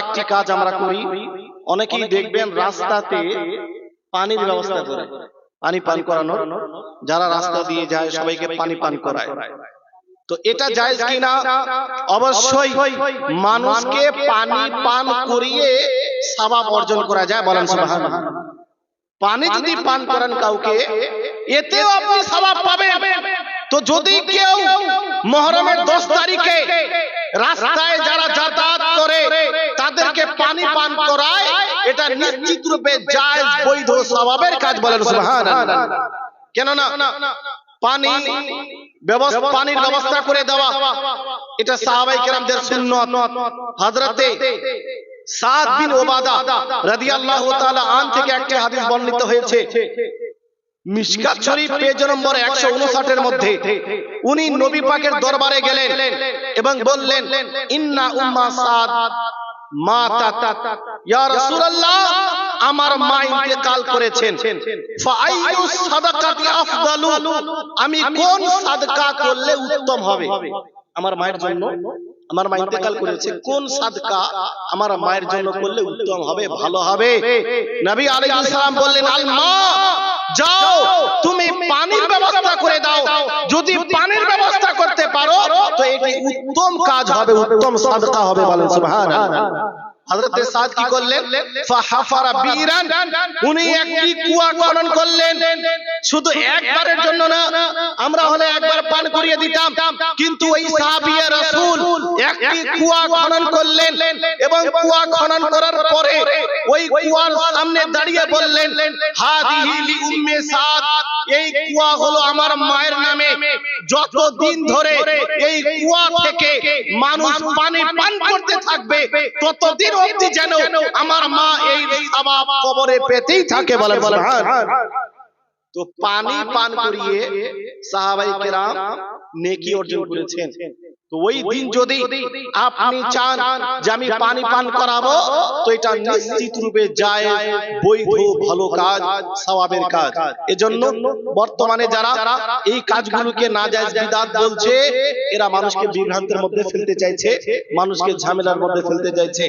একটি কাজ আমরা করি। অনেকেই দেখবেন রাস্তাতে পানির ব্যবস্থা করে। পানি পান করানো। যারা রাস্তা দিয়ে যায় সবাইকে পানি পান করায়। তো এটা জায়েজ কিনা? অবশ্যই মানুষকে পানি পান করিয়ে সওয়াব অর্জন করা যায় বলেন সুবহানাল্লাহ। পানি যদি পান করেন কাউকে এতেও আপনি সওয়াব পাবেন। তো যদি কেউ মহরমের দশ তারিখে রাস্তায় যারা যাতায়াত করে তাদেরকে পানি পান করায় এটা নিশ্চিত রূপে জায়েজ বৈধ সওয়াবের কাজ বলেন সুবহানাল্লাহ। কেননা পানি ব্যবস্থা পানির ব্যবস্থা করে দেওয়া। এটা সাহাবাই কেরামদের সুন্নত। হযরতে সাদ বিন ওবাদা রাদিয়াল্লাহু তাআলা আন থেকে একটা হাদিস বর্ণিত হয়েছে। মিশকাত শরীফ পেজ নম্বর 159 এর মধ্যে। উনি নবী পাকের দরবারে গেলেন এবং বললেন ইন্না উম্মা সাদ আমি কোন সাদকা করলে উত্তম হবে? আমার মায়ের জন্য, আমার মা ইন্তেকাল করেছে, কোন সাদকা আমার মায়ের জন্য করলে উত্তম হবে, ভালো হবে? নবী আলাইহিস সালাম বললেন, আল মা, যাও তুমি পানির ব্যবস্থা করে দাও যদি পানির ব্যবস্থা করতে পারো? তো এটি উত্তম কাজ হবে, উত্তম সাদকা হবে বলেন, সুবহানাল্লাহ। হযরতে সাদ কি করলেন? ফাহাফারা বীরান। উনি একটি কুয়া খনন করলেন। শুধু একবারের জন্য না, আমরা হলে একবার পান করিয়ে দিতাম। কিন্তু ওই সাহাবিয়া রাসূল একটি কুয়া খনন করলেন এবং কুয়া খনন করার পরে ওই কুয়ার সামনে দাঁড়িয়ে বললেন হাদিহি লি উম্মে সাদ। এই কুয়া হলো আমার মায়ের নামে। যত দিন ধরে এই কুয়া থেকে মানুষ পানি পান করতে থাকবে, ততদিন অবধি যেন আমার মা এই সবাব কবরে পেতেই থাকে বলে তো পানি পান করিয়ে সাহাবাই কেরাম নেকি অর্জন করেছেন। তো ওই দিন যদি আপনি চান যে আমি পানি পান করাবো তো এটা নিশ্চিত রূপে যায় বৈধ ভালো কাজ সওয়াবের কাজ। এজন্য বর্তমানে যারা এই কাজগুলোকে না যায় বিদাত বলছে এরা মানুষকে বিভ্রান্তের মধ্যে ফেলতে চাইছে মানুষকে ঝামেলার মধ্যে ফেলতে চাইছে।